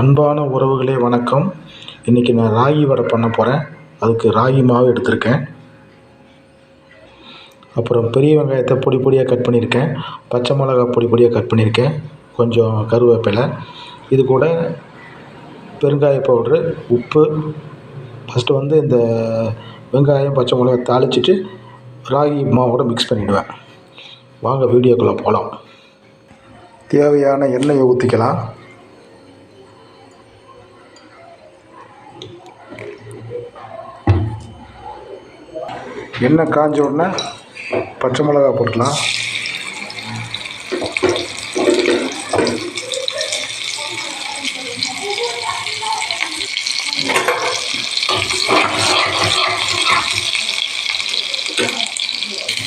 அன்பான உறவுகளே வணக்கம். இன்றைக்கி நான் ராகி வடை பண்ண போகிறேன் அதுக்கு ராகி மாவு எடுத்திருக்கேன். அப்புறம் பெரிய வெங்காயத்தை பொடி பொடியாக கட் பண்ணியிருக்கேன். பச்சை மிளகா பொடி பொடியாக கட் பண்ணியிருக்கேன். கொஞ்சம் கருவேப்பிலை. இது கூட பெருங்காய பவுட்ரு உப்பு. ஃபஸ்ட்டு வந்து இந்த வெங்காயம் பச்சை மிளகா தாளிச்சிட்டு ராகி மாவோட மிக்ஸ் பண்ணிவிடுவேன் வாங்க வீடியோக்குள்ளே போகலாம் தேவையான எண்ணெயை ஊற்றிக்கலாம் எண்ணெய் காஞ்ச உடனே பச்சை மிளகா போட்டுக்கலாம்.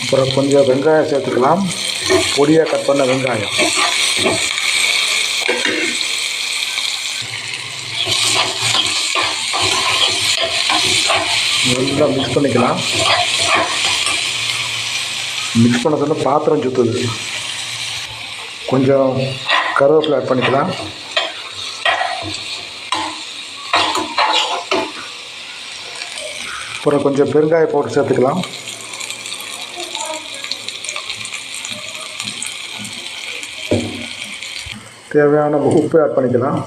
அப்புறம் கொஞ்சம் வெங்காயம் சேர்த்துக்கலாம். பொடியாக கட் பண்ண வெங்காயம். நல்லா மிக்ஸ் பண்ணிக்கலாம். மிக்ஸ் பண்ண சொன்ன பாத்திரம் சுற்றுது கொஞ்சம் கருவேப்பிலை ஆட் பண்ணிக்கலாம். அப்புறம் கொஞ்சம் பெருங்காய போட்டு சேர்த்துக்கலாம். தேவையான உப்பு ஆட் பண்ணிக்கலாம்.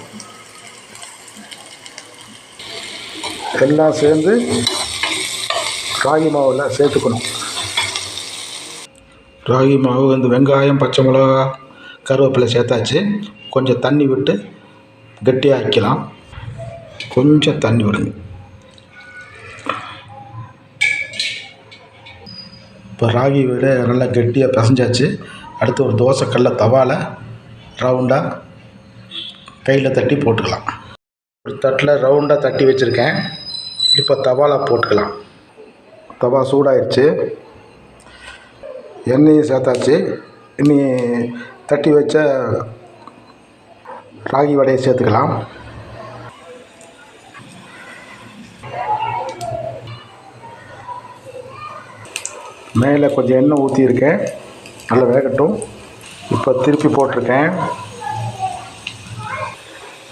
எல்லாம் சேர்ந்து ராகி மாவில் சேர்த்துக்கணும். ராகி மாவு வந்து வெங்காயம் பச்சை மிளகா கருவேப்பிலை சேர்த்தாச்சு. கொஞ்சம் தண்ணி விட்டு கெட்டியாக ஆக்கலாம் கொஞ்சம் தண்ணி விடுங்க. இப்போ ராகி விட நல்லா கெட்டியாக பிசைஞ்சாச்சு. அடுத்து ஒரு தோசை கல்ல தவாவில் ரவுண்டாக கையில் தட்டி போட்டுக்கலாம். ஒரு தட்டில் ரவுண்டாக தட்டி வச்சுருக்கேன். இப்போ தவாலாக போட்டுக்கலாம். தவா சூடாயிருச்சு. எண்ணெயும் சேர்த்தாச்சு. இனி தட்டி வச்ச ராகி வடையை சேர்த்துக்கலாம். மேலே கொஞ்சம் எண்ணெய் ஊற்றியிருக்கேன் நல்லா வேகட்டும். இப்போ திருப்பி போட்டிருக்கேன்.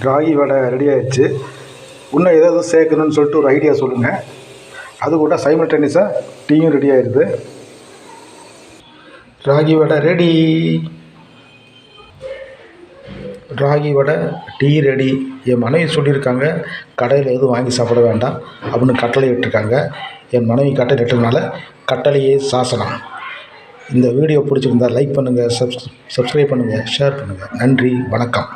ராகி வடை ரெடி ஆயிடுச்சு இன்னும் ஏதாவது சேர்க்கணும்னு சொல்லிட்டு ஒரு ஐடியா சொல்லுங்கள் அது கூட சைமல்டேனியஸாக டீயும் ரெடி ஆயிடுது ராகி வடை ரெடி ராகி வடை டீ ரெடி என் மனைவி சொல்லியிருக்காங்க கடையில் எதுவும் வாங்கி சாப்பிட வேண்டாம் அப்படின்னு கட்டளை இட்டிருக்காங்க என் மனைவி கட்டளை இட்டதுனால கட்டளையே சாசனம். இந்த வீடியோ பிடிச்சிருந்தா லைக் பண்ணுங்கள் சப்ஸ் சப்ஸ்கிரைப் பண்ணுங்கள் ஷேர் பண்ணுங்கள் நன்றி வணக்கம்.